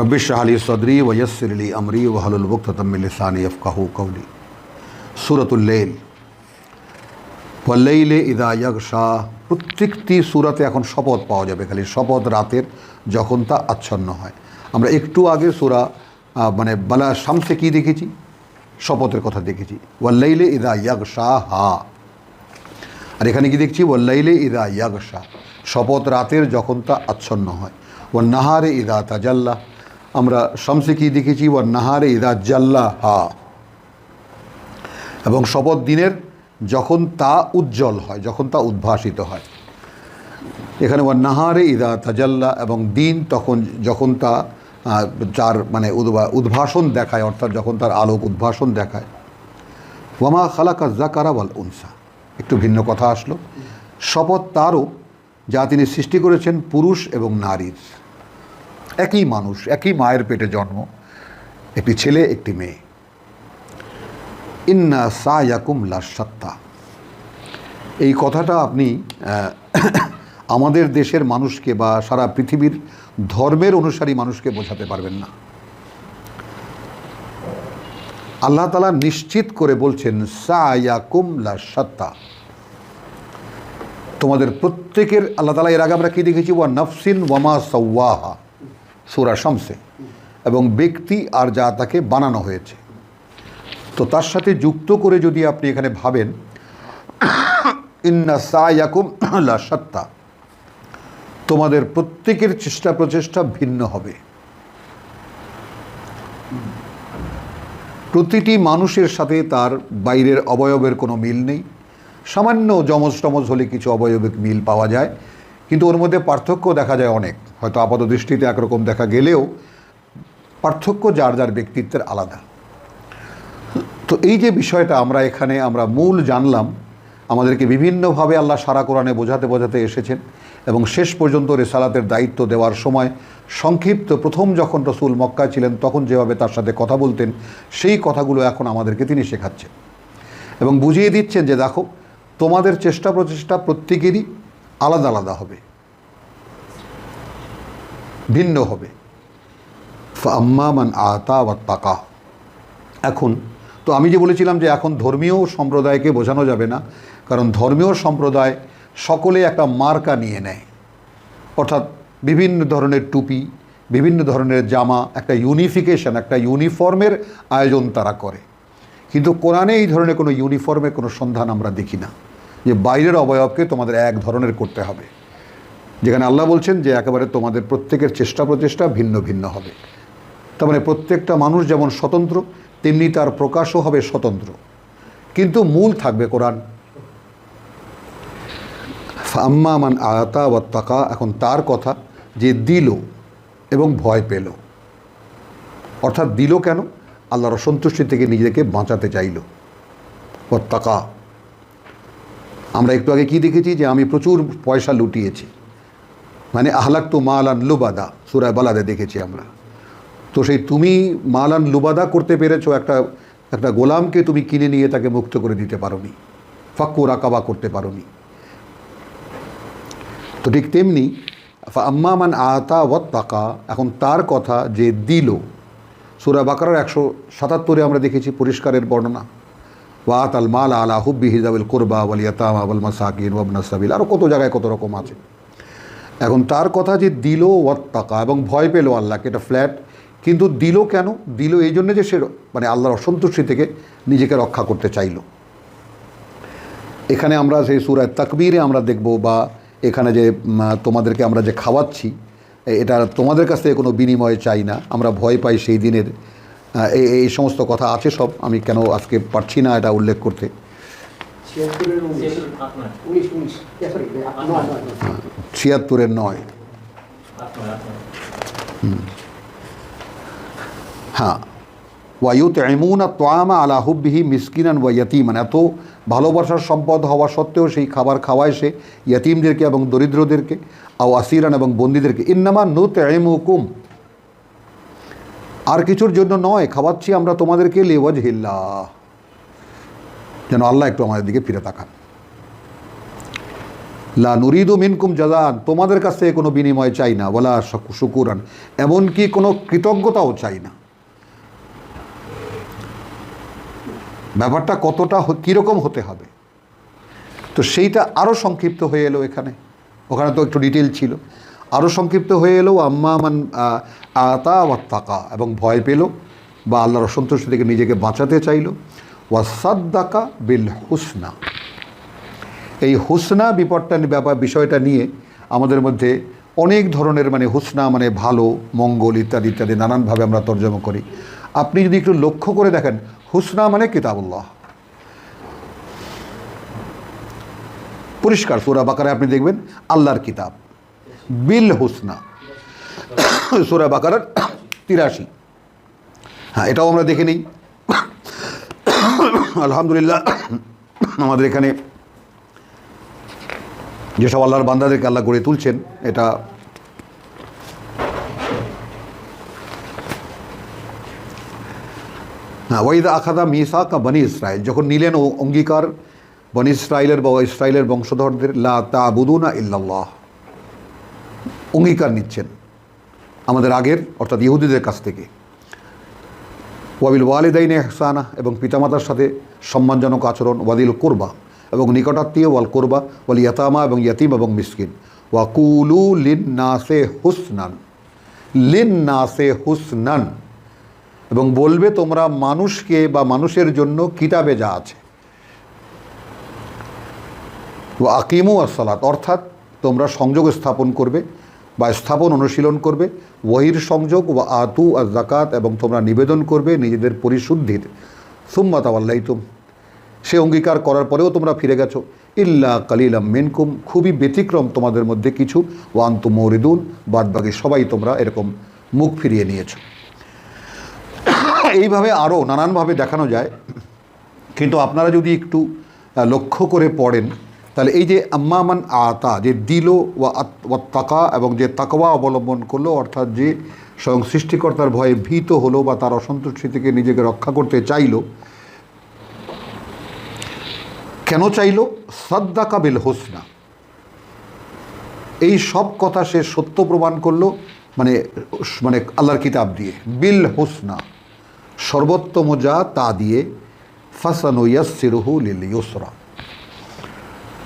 রব্বিশ আলী সদরি ওয়সরলি আমরি ওয়াহলুল বুকতমিলসানি ইফকাহু কৌলি সুরতুল্লেল ওয়াল্লাইলে ইদা ইয়াগশা। প্রত্যেকটি সুরাতে এখন শপথ পাওয়া যাবে খালি, শপথ রাতের যখন তা আচ্ছন্ন হয়। আমরা একটু আগে সুরা মানে বালা শামসে কী দেখেছি? শপথের কথা দেখেছি। ওয়াল্লাইলে ইদা ইয়াগশা হা। আর এখানে কি দেখছি? ওয়াল্লাইলে ইদা ইয়াগশা। শপথ রাতের যখন তা আচ্ছন্ন হয়। ও নাহারে ইদা তাজাল্লা। আমরা শামসে কি দেখেছি ও নাহারে ইদা জাল্লা হা এবং শপথ দিনের যখন তা উজ্জ্বল হয়, যখন তা উদ্ভাসিত হয়। এখানে ও নাহারে ইদা তাজাল্লা এবং দিন তখন যখন তা তার মানে উদ্ভা- উদ্ভাসন দেখায়, অর্থাৎ যখন তার আলোক উদ্ভাসন দেখায়। ওয়ামা খালাকা জাকারা ওয়াল উনসা। একটু ভিন্ন কথা আসলো। শপথ তারও যা তিনি সৃষ্টি করেছেন পুরুষ এবং নারীর। একই মানুষ, একই মায়ের পেটে জন্ম, একটি ছেলে, একটি মেয়ে। ইন্না সা ইয়াকুম লা সত্তা এই কথাটা আপনি আমাদের দেশের মানুষকে বা সারা পৃথিবীর ধর্মের অনুসারী মানুষকে বোঝাতে পারবেন না। আল্লাহ তালা নিশ্চিত করে বলছেন, সায়াকুম লা সত্তা তোমাদের প্রত্যেকের, আল্লাহ তালা এর আগে আমরা কী দেখেছি? ওয়া নফসিন ওয়ামা সওয়াহা। সুরা শামসে। এবং ব্যক্তি আর যা তাকে বানানো হয়েছে। তো তার সাথে যুক্ত করে যদি আপনি এখানে ভাবেন, ইন্না সায়াকুম সত্তা তোমাদের প্রত্যেকের চেষ্টা প্রচেষ্টা ভিন্ন হবে। প্রতিটি মানুষের সাথে তার বাইরের অবয়বের কোনো মিল নেই। সামান্য যমজ টমজ হলে কিছু অবয়বিক মিল পাওয়া যায়। কিন্তু ওর মধ্যে পার্থক্য দেখা যায় অনেক। হয়তো আপাত দৃষ্টিতে একরকম দেখা গেলেও পার্থক্য যার যার ব্যক্তিত্বের আলাদা। তো এই যে বিষয়টা আমরা এখানে আমরা মূল জানলাম, আমাদেরকে বিভিন্নভাবে আল্লাহ সারা কোরআনে বোঝাতে বোঝাতে এসেছেন এবং শেষ পর্যন্ত রেসালাতের দায়িত্ব দেওয়ার সময় সংক্ষিপ্ত প্রথম যখন রসুল মক্কায় ছিলেন, তখন যেভাবে তার সাথে কথা বলতেন, সেই কথাগুলো এখন আমাদেরকে তিনি শেখাচ্ছেন। এবং বুঝিয়ে দিচ্ছেন যে দেখো, তোমাদের চেষ্টা প্রচেষ্টা প্রত্যেকেরই আলাদা আলাদা হবে। ভিন্ন হবে। আম্মা মান আতা বা তাকা। এখন, তো আমি যে বলেছিলাম যে এখন ধর্মীয় সম্প্রদায়কে বোঝানো যাবে না, কারণ ধর্মীয় সম্প্রদায় সকলে একটা মার্কা নিয়ে নেয়। অর্থাৎ বিভিন্ন ধরনের টুপি, বিভিন্ন ধরনের জামা, একটা ইউনিফিকেশন একটা ইউনিফর্মের আয়োজন তারা করে। কিন্তু কোরআনে এই ধরনের কোনো ইউনিফর্মের কোনো সন্ধান আমরা দেখি না। যে বাইরের অবয়বকে তোমাদের এক ধরনের করতে হবে। যেখানে আল্লাহ বলছেন যে একেবারে তোমাদের প্রত্যেকের চেষ্টা প্রচেষ্টা ভিন্ন ভিন্ন হবে। তার মানে প্রত্যেকটা মানুষ যেমন স্বতন্ত্র, তেমনি তার প্রকাশও হবে স্বতন্ত্র। কিন্তু মূল থাকবে কোরআন। আম্মা মান আয়াতা বা তাকা, এখন তার কথা যে দিল এবং ভয় পেল। অর্থাৎ দিল কেন? আল্লাহর অসন্তুষ্টি থেকে নিজেকে বাঁচাতে চাইল। ও তাকা আমরা একটু আগে কি দেখেছি যে আমি প্রচুর পয়সা লুটিয়েছি? মানে আহলাক তো মালান লুবাদা সুরায় বালাদে দেখেছি আমরা। তো সেই তুমি মালান লুবাদা করতে পেরেছ একটা একটা গোলামকে তুমি কিনে নিয়ে তাকে মুক্ত করে দিতে পারোনি। ফাক্কু রাকাবা করতে পারোনি। তো ঠিক তেমনি আম্মা মান আতা ওয়াত তাকা, এখন তার কথা যে দিল, সুরা বাকারার একশো সাতাত্তরে আমরা দেখেছি পরিষ্কারের বর্ণনা। ওয়াত আল মাল আলা হুব্বি হিজাবুল কোরবা ওয়ালিয়াতাম আবুল মাসাকিন ওয়াবনা সাবিল। আরও কত জায়গায় কত রকম আছে। এখন তার কথা যে দিল ওয়াত তাকা এবং ভয় পেল আল্লাহকে, এটা ফ্ল্যাট কিন্তু দিল কেন? দিল এই জন্য যে সে মানে আল্লাহর অসন্তুষ্টি থেকে নিজেকে রক্ষা করতে চাইল। এখানে আমরা সেই সুরায় তাকবীরে আমরা দেখব বা এখানে যে তোমাদেরকে আমরা যে খাওয়াচ্ছি এটা তোমাদের কাছ থেকে কোনো বিনিময় চাই না। আমরা ভয় পাই সেই দিনের এই এই সমস্ত কথা আছে সব আমি কেন আজকে পারছি না এটা উল্লেখ করতে? ছিয়াত্তরের নয় হ্যাঁ ওয়ায়ুত এমুনা তোয়ামা আলা হুব্বিহি মিসকিনান ওয়া ইয়াতিমান। এত ভালোবাসার সম্পদ হওয়া সত্ত্বেও সেই খাবার খাওয়ায় সে ইয়াতিমদেরকে এবং দরিদ্রদেরকে আও আসিরান এবং বন্দীদেরকে। ইন্নামা নুত এমুকুম আর কিছুর জন্য নয়, খাওয়াচ্ছি আমরা তোমাদেরকে, লেওয়াজ হিল্লা। যেন আল্লাহ একটু আমাদের দিকে ফিরে তাকান। লা নুরিদু মিনকুম জাজান তোমাদের কাছ থেকে কোনো বিনিময় চাই না বলা শুকুরান, এমনকি কোনো কৃতজ্ঞতাও চাই না। ব্যাপারটা কতটা কীরকম হতে হবে? তো সেইটা আরও সংক্ষিপ্ত হয়ে এলো এখানে। ওখানে তো একটু ডিটেল ছিল। আরও সংক্ষিপ্ত হয়ে এলো, আম্মা মান আতা ওয়া তাকা, এবং ভয় পেল বা আল্লাহর অসন্তুষ্টি থেকে নিজেকে বাঁচাতে চাইল। ওয়া সাদ্দাকা বিল হুসনা। এই হুসনা বিপদটা ব্যাপার বিষয়টা নিয়ে আমাদের মধ্যে অনেক ধরনের মানে হুসনা মানে ভালো, মঙ্গল ইত্যাদি ইত্যাদি নানানভাবে আমরা তর্জমা করি। আপনি যদি একটু লক্ষ্য করে দেখেন, হুসনা মানে কিতাবুল্লাহ। পরিষ্কার, সুরা বাকারে আপনি দেখবেন, আল্লাহর কিতাব। বিল হুসনা। সুরা বাকারার তিরাশি। হ্যাঁ এটাও আমরা দেখে নিই। আলহামদুলিল্লাহ, আমাদের এখানে যেসব আল্লাহর বান্দাদেরকে আল্লাহ গড়ে তুলছেন, এটা হ্যাঁ ওয়াইদা আখাদা মিসাকা বনি ইসরায়েল যখন নিলেন ও অঙ্গীকার বনি ইসরায়েলের বা ইসরায়েলের বংশধরদের, লা তাবুদুনা ইল্লাল্লাহ। অঙ্গীকার নিচ্ছেন আমাদের আগের, অর্থাৎ ইহুদিদের কাছ থেকে। ওয়াবিল ওয়ালিদাইনে হেসানা এবং পিতামাতার সাথে সম্মানজনক আচরণ ওয়াদিল কোরবা এবং নিকটাত্মীয়, ওয়াল কোরবা, ওয়াল ইয়াতামা এবং ইয়াতিম এবং মিসকিন। ওয়াকুলু লিন নাসে হুসনান লিন নাসে হুসনান। এবং বলবে, তোমরা মানুষকে বা মানুষের জন্য কিতাবে যা আছে। ও আকিমু আসসালাত, অর্থাৎ তোমরা সংযোগ স্থাপন করবে বা স্থাপন অনুশীলন করবে ওহির সংযোগ ও আতু আর জাকাত এবং তোমরা নিবেদন করবে নিজেদের পরিশুদ্ধির সুম্মা তাওয়াল্লাইতুম। সে অঙ্গীকার করার পরেও তোমরা ফিরে গেছো। ইল্লা কালিলাম মিনকুম। খুবই ব্যতিক্রম তোমাদের মধ্যে কিছু। ওয়ান্তু মরিদুন। বাদবাকি সবাই তোমরা এরকম মুখ ফিরিয়ে নিয়েছো। এইভাবে আরও নানানভাবে দেখানো যায়। কিন্তু আপনারা যদি একটু লক্ষ্য করে পড়েন তাহলে এই যে আম্মামান আতা, যে দিল ওয়া তাকা এবং যে তাকওয়া অবলম্বন করল, অর্থাৎ যে স্বয়ং সৃষ্টিকর্তার ভয়ে ভীত হলো বা তার অসন্তুষ্টি থেকে নিজেকে রক্ষা করতে চাইলো, কেন চাইলো? সাদ্দাকা বিল হোসনা। এই সব কথা সে সত্য প্রমাণ করল মানে মানে আল্লাহর কিতাব দিয়ে। বিল হোসনা, সর্বোত্তম যা তা দিয়ে, ফাসানু ইয়াসিরুহু লিল ইউসরা।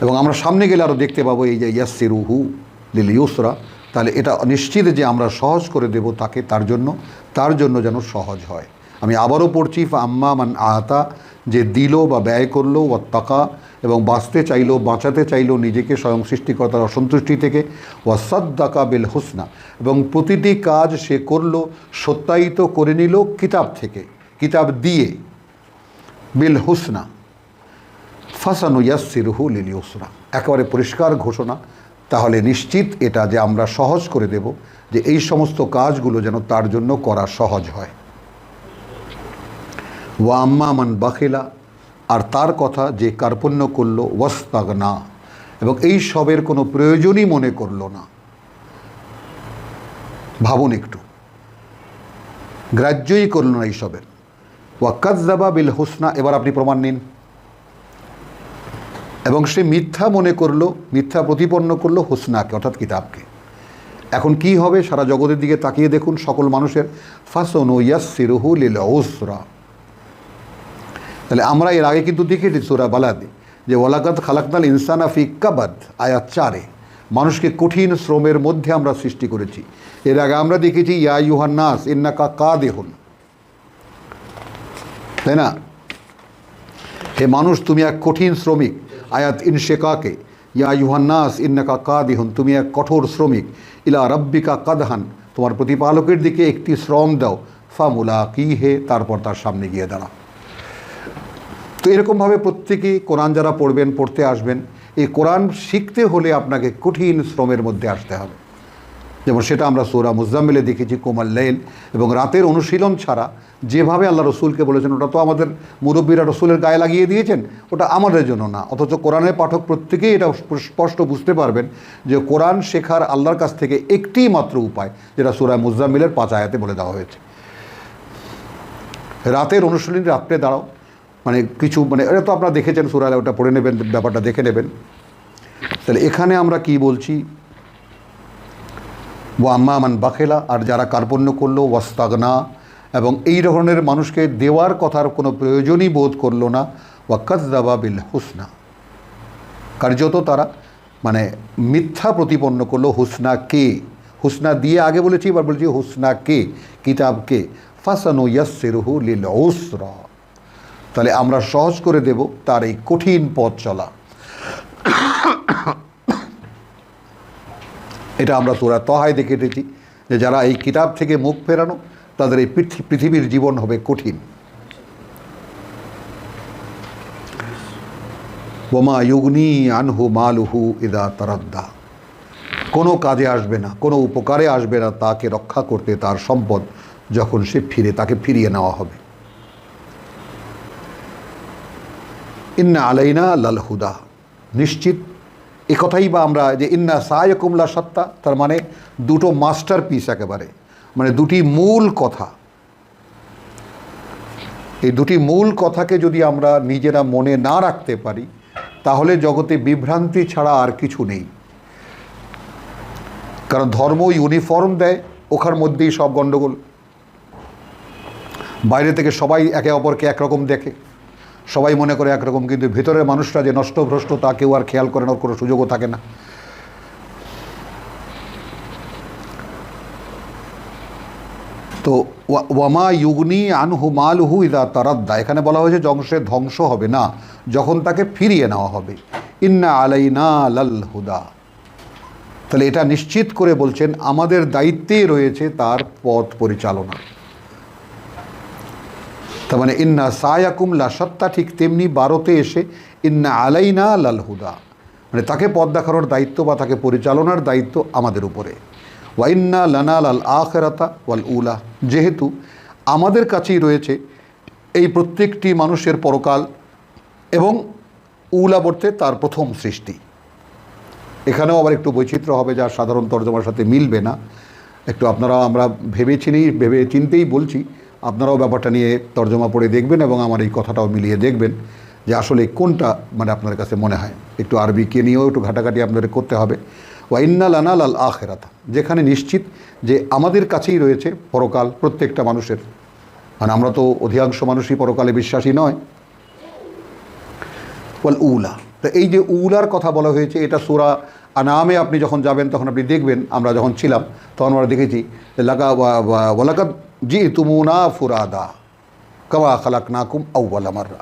এবং আমরা সামনে গেলে আরও দেখতে পাবো এই যে ইয়াসিরুহু লিল ইউসরা। তাহলে এটা নিশ্চিত যে আমরা সহজ করে দেব তাকে তার জন্য তার জন্য যেন সহজ হয়। আমি আবারও পড়ছি আম্মা মান আতা, যে দিল বা ব্যয় করল ও টাকা এবং বাঁচতে চাইলো, বাঁচাতে চাইলো নিজেকে স্বয়ং সৃষ্টিকর্তার অসন্তুষ্টি থেকে, ওয়াসাদ্দাকা বিল হোসনা। এবং প্রতিটি কাজ সে করল, সত্যায়িত করে নিল কিতাব থেকে, কিতাব দিয়ে, বিল হুসনা। ফাসানু ইয়াসিরুহু লিল ইউসরা। একেবারে পরিষ্কার ঘোষণা। তাহলে নিশ্চিত এটা যে আমরা সহজ করে দেব যে এই সমস্ত কাজগুলো যেন তার জন্য করা সহজ হয়। ওয়া আম্মা মান বাখিলা, আর তার কথা যে কার্পণ্য করল ওয়াস্তাগ না এবং এই সবের কোনো প্রয়োজনই মনে করল না। ভাবুন একটু। গ্রাহ্যই করল না এই এইসবের ওয়াক্কাজ্জাবা বিল হোসনা, এবার আপনি প্রমাণ নিন। এবং সে মিথ্যা মনে করল, মিথ্যা প্রতিপন্ন করল হোসনাকে, অর্থাৎ কিতাবকে। এখন কি হবে? সারা জগতের দিকে তাকিয়ে দেখুন, সকল মানুষের ফাসন ইয়াসিরুহু লিল উসরা। তাহলে আমরা এর আগে কিন্তু দেখেছি সুরা বালাদে যে ওয়ালাকাত খালাকনাল ইনসানা ফি কাবাদ, আয়াত চারে। মানুষকে কঠিন শ্রমের মধ্যে আমরা সৃষ্টি করেছি। এর আগে আমরা দেখেছি, ইয়া ইউহান্নাস ইন্নাকা কা দেহুন তাই না? হে মানুষ, তুমি এক কঠিন শ্রমিক। আয়াত ইনশেকাকে, ইয়া ইউহান্নাস ইন্নাকা কাদিহন, তুমি এক কঠোর শ্রমিক, ইলা রব্বিকা কাদহান, তোমার প্রতিপালকের দিকে একটি শ্রম দাও, ফামুলা কি হে, তারপর তার সামনে গিয়ে দাঁড়া তো এরকমভাবে প্রত্যেকেই কোরআন যারা পড়বেন, পড়তে আসবেন, এই কোরআন শিখতে হলে আপনাকে কঠিন শ্রমের মধ্যে আসতে হবে। যেমন সেটা আমরা সৌরা মুজাম্মিলে দেখেছি, কোমাল লাইল, এবং রাতের অনুশীলন ছাড়া যেভাবে আল্লাহ রসুলকে বলেছেন, ওটা তো আমাদের মুরব্বীরা রসুলের গায়ে লাগিয়ে দিয়েছেন, ওটা আমাদের জন্য না। অথচ কোরআনের পাঠক প্রত্যেকেই এটা স্পষ্ট বুঝতে পারবেন যে কোরআন শেখার আল্লাহর কাছ থেকে একটি মাত্র উপায়, যেটা সুরা মুজাম্মিলের পাঁচ আয়াতে বলে দেওয়া হয়েছে। রাতের অনুশীলনী, রাত্রে দাঁড়াও মানে কিছু মানে এটা তো আপনারা দেখেছেন সুরালে ওটা পড়ে নেবেন, ব্যাপারটা দেখে নেবেন। তাহলে এখানে আমরা কি বলছি? ও আম্মামান বাখেলা, আর যারা কার্পণ্য করল, ওয়াস্তাগনা। এবং এই ধরনের মানুষকে দেওয়ার কথার কোনো প্রয়োজনই বোধ করল না। ওয়াক্কাজদাবা বিল হুসনা। কার্যত তারা মানে মিথ্যা প্রতিপন্ন করল, হুসনা কে? হুসনা দিয়ে আগে বলেছি, এবার বলছি হুসনা কে? কিতাব কে? ফাসানু ইয়াসিরহু লিল উসরা। তাহলে আমরা সহজ করে দেব তার এই কঠিন পথ চলা। এটা আমরা তোরা তহায় দেখে এসেছি যে যারা এই কিতাব থেকে মুখ ফেরানো, তাদের এই পৃথিবীর জীবন হবে কঠিন। বোমা ইউগনি আনহু মালুহু ইদা তারাদ্দা। কোনো কাজে আসবে না, কোনো উপকারে আসবে না তাকে রক্ষা করতে তার সম্পদ যখন সে ফিরে, তাকে ফিরিয়ে নেওয়া হবে। ইন্না আলাইনা লাল হুদা। নিশ্চিত এ কথাই বা আমরা যে ইন্না সায় কুমলা সত্তা, তার মানে দুটো মাস্টার পিস একেবারে। মানে দুটি মূল কথা। এই দুটি মূল কথাকে যদি আমরা নিজেরা মনে না রাখতে পারি, তাহলে জগতে বিভ্রান্তি ছাড়া আর কিছু নেই। কারণ ধর্ম ইউনিফর্ম দেয়, ওখার মধ্যেই সব গণ্ডগোল। বাইরে থেকে সবাই একে অপরকে একরকম দেখে। সবাই মনে করে একরকম, কিন্তু ভেতরের মানুষরা যে নষ্টভ্রষ্ট, তা কেউ আর খেয়াল করে না কোনো সুযোগও থাকে না। তো ওয়া- ওয়ামা ইউগনি আনহু মালহু ইদা তারাদ্দা। এখানে বলা হয়েছে জংশে ধ্বংস হবে না, যখন তাকে ফিরিয়ে নেওয়া হবে। ইন্না আলাইনা লাল হুদা। তাহলে এটা নিশ্চিত করে বলছেন, আমাদের দায়িত্বেই রয়েছে তার পথ পরিচালনা। তার মানে ইন্না সায়াকুম লা সত্তা ঠিক তেমনি বারোতে এসে, ইন্না আলাইনা লাল হুদা মানে তাকে পথ দেখানোর দায়িত্ব বা তাকে পরিচালনার দায়িত্ব আমাদের উপরে। ওয়াইন্না লানা লাল আখেরাতা ওয়াল উলা যেহেতু আমাদের কাছেই রয়েছে এই প্রত্যেকটি মানুষের পরকাল এবং উলা বর্তে তার প্রথম সৃষ্টি। এখানেও আবার একটু বৈচিত্র্য হবে যা সাধারণ তর্জমার সাথে মিলবে না। একটু আপনারা আমরা ভেবে চিনেই ভেবে চিনতেই বলছি আপনারাও ব্যাপারটা নিয়ে তর্জমা পড়ে দেখবেন এবং আমার এই কথাটাও মিলিয়ে দেখবেন যে আসলে কোনটা মানে আপনার কাছে মনে হয়। একটু আরবিকে নিয়েও একটু ঘাটাঘাটি আপনাদের করতে হবে। ওয়াইন্নাল আনাল আল আখেরাতা, যেখানে নিশ্চিত যে আমাদের কাছেই রয়েছে পরকাল প্রত্যেকটা মানুষের। মানে আমরা তো অধিকাংশ মানুষই পরকালে বিশ্বাসী নয়। ওয়াল উলা, তো এই যে উলার কথা বলা হয়েছে, এটা সুরা আনামে আপনি যখন যাবেন, তখন আপনি দেখবেন, আমরা যখন ছিলাম, তখন আমরা দেখেছি লাগা ওয়ালাকাত জি তুমুনা ফুরাদা কাবা খালাক নাকুম আউ্বাল আমাররা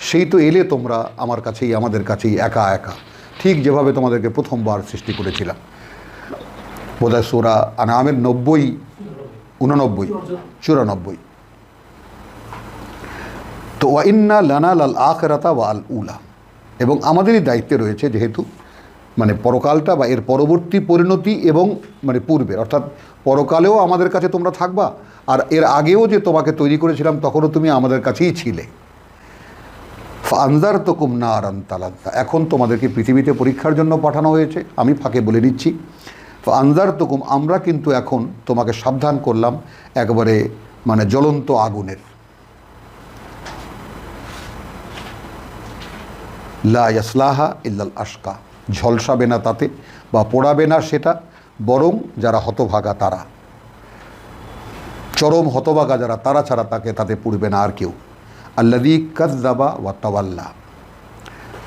সেই তো এলে তোমরা আমার কাছেই, আমাদের কাছেই একা একা। ঠিক যেভাবে তোমাদেরকে প্রথমবার সৃষ্টি করেছিলাম। বোধহয় সুরা আনামের নব্বই, উননব্বই, চুরানব্বই। তো ওয়াইন্না লানা লাল আখরাতা ওয়া আল উলা। এবং আমাদেরই দায়িত্বে রয়েছে যেহেতু মানে পরকালটা বা এর পরবর্তী পরিণতি এবং মানে পূর্বের, অর্থাৎ পরকালেও আমাদের কাছে তোমরা থাকবা আর এর আগেও যে তোমাকে তৈরি করেছিলাম তখনও তুমি আমাদের কাছেই ছিলে। আন্দার তো কুম না আরান তালাদ্দা এখন তোমাদেরকে পৃথিবীতে পরীক্ষার জন্য পাঠানো হয়েছে, আমি ফাঁকে বলে নিচ্ছি। আন্দার তুকুম আমরা কিন্তু এখন তোমাকে সাবধান করলাম একবারে মানে জ্বলন্ত আগুনের। লা ইয়াসলাহা ইল্লাল আশকা ঝলসাবে না তাতে বা পোড়াবে না সেটা, বরং যারা হতভাগা তারা। চরম হতভাগা যারা, তারা ছাড়া তাকে তাতে পুড়বে না আর কেউ। আল্লাদি কাজদাবা ওয়া তাওয়াল্লা।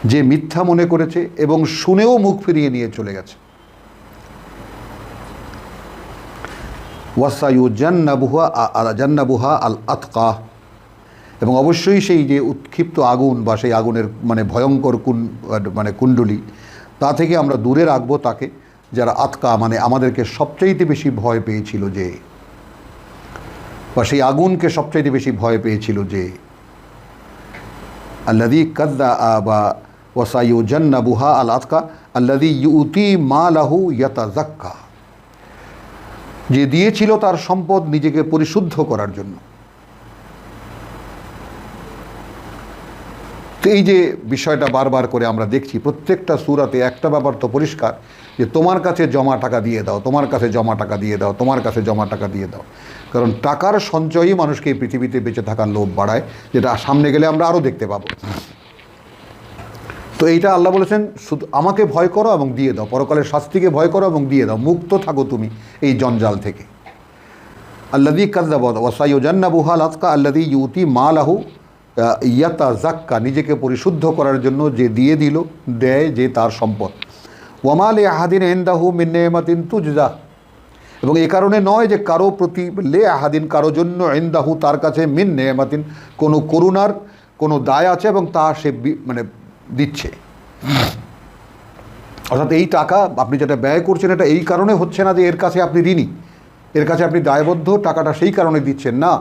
যে মিথ্যা মনে করেছে এবং শুনেও মুখ ফিরিয়ে নিয়ে চলে গেছে। ওয়াসায়ু জান্নাবুহা জান্নাবুহা আল আতকা এবং অবশ্যই সেই যে উৎক্ষিপ্ত আগুন বা সেই আগুনের মানে ভয়ঙ্কর কুন মানে কুণ্ডলি তা থেকে আমরা দূরে রাখব তাকে, যারা আতকা মানে আমাদেরকে সবচাইতে বেশি ভয় পেয়েছিল যে, বা সেই আগুনকে সবচাইতে বেশি ভয় পেয়েছিল যে আল্লাদি কাদ্দা বা ওয়াসাইউ জান্না বুহা আল আতকা আল্লাদি ইউতি মা লাহু ইয়াতা জাক্কা যে দিয়েছিল তার সম্পদ নিজেকে পরিশুদ্ধ করার জন্য। তো এই যে বিষয়টা বারবার করে আমরা দেখছি, প্রত্যেকটা সুরাতে একটা ব্যাপার তো পরিষ্কার, যে তোমার কাছে জমা টাকা দিয়ে দাও, তোমার কাছে জমা টাকা দিয়ে দাও, তোমার কাছে জমা টাকা দিয়ে দাও। কারণ টাকার সঞ্চয়ই মানুষকে এই পৃথিবীতে বেঁচে থাকার লোভ বাড়ায়, যেটা সামনে গেলে আমরা আরও দেখতে পাবো। তো এইটা আল্লাহ বলেছেন, শুধু আমাকে ভয় করো এবং দিয়ে দাও, পরকালের শাস্তিকে ভয় করো এবং দিয়ে দাও, মুক্ত থাকো তুমি এই জঞ্জাল থেকে। আল্লাদি কাদ্দাব ওয়াসাইজান্নাবুহাল আতকা আল্লাদি ইউতি মালাহু ইয়াতা জাক্কা নিজেকে পরিশুদ্ধ করার জন্য যে দিয়ে দিল, দেয় যে তার সম্পদ। ওয়ামাল আহাদিন এন্দাহু মিন্নেমাতিন তুজদা এবং এ কারণে নয় যে কারও প্রতি, লে আহাদিন কারও জন্য এন্দাহু তার কাছে মিন নেমাতিন কোনো করুণার, কোনো দায় আছে এবং তা সে মানে দিচ্ছে। অর্থাৎ এই টাকা আপনি যেটা ব্যয় করছেন, এটা এই কারণে হচ্ছে না যে এর কাছে আপনি ঋণী। এর কাছে আপনি দায়বদ্ধ, টাকাটা সেই কারণে দিচ্ছেন। না।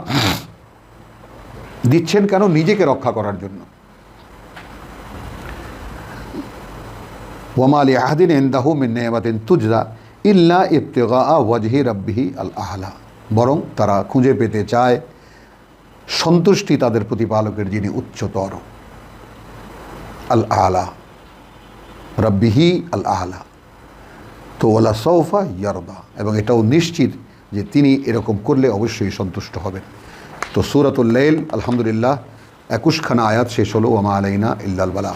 দিচ্ছেন কেন নিজেকে রক্ষা করার জন্য? ওয়ামালি আহাদিন এন্দাহু মিন নেমাতিন তুজদা ইল্লা ইবতেগা ওয়াজহি রব্বিহি আল আহলা বরং তারা খুঁজে পেতে চায় সন্তুষ্টি তাদের প্রতিপালকের যিনি উচ্চতর। আল আলা রব্বিহি আল আহলা তো ওলা সৌফা ইয়ারদা। এবং এটাও নিশ্চিত যে তিনি এরকম করলে অবশ্যই সন্তুষ্ট হবেন। তো সুরাতুল্লাইল লেল আলহামদুলিল্লাহ একুশখানা আয়াত শেষ হলো ওমা আলাইনা ইল্লাল বালা।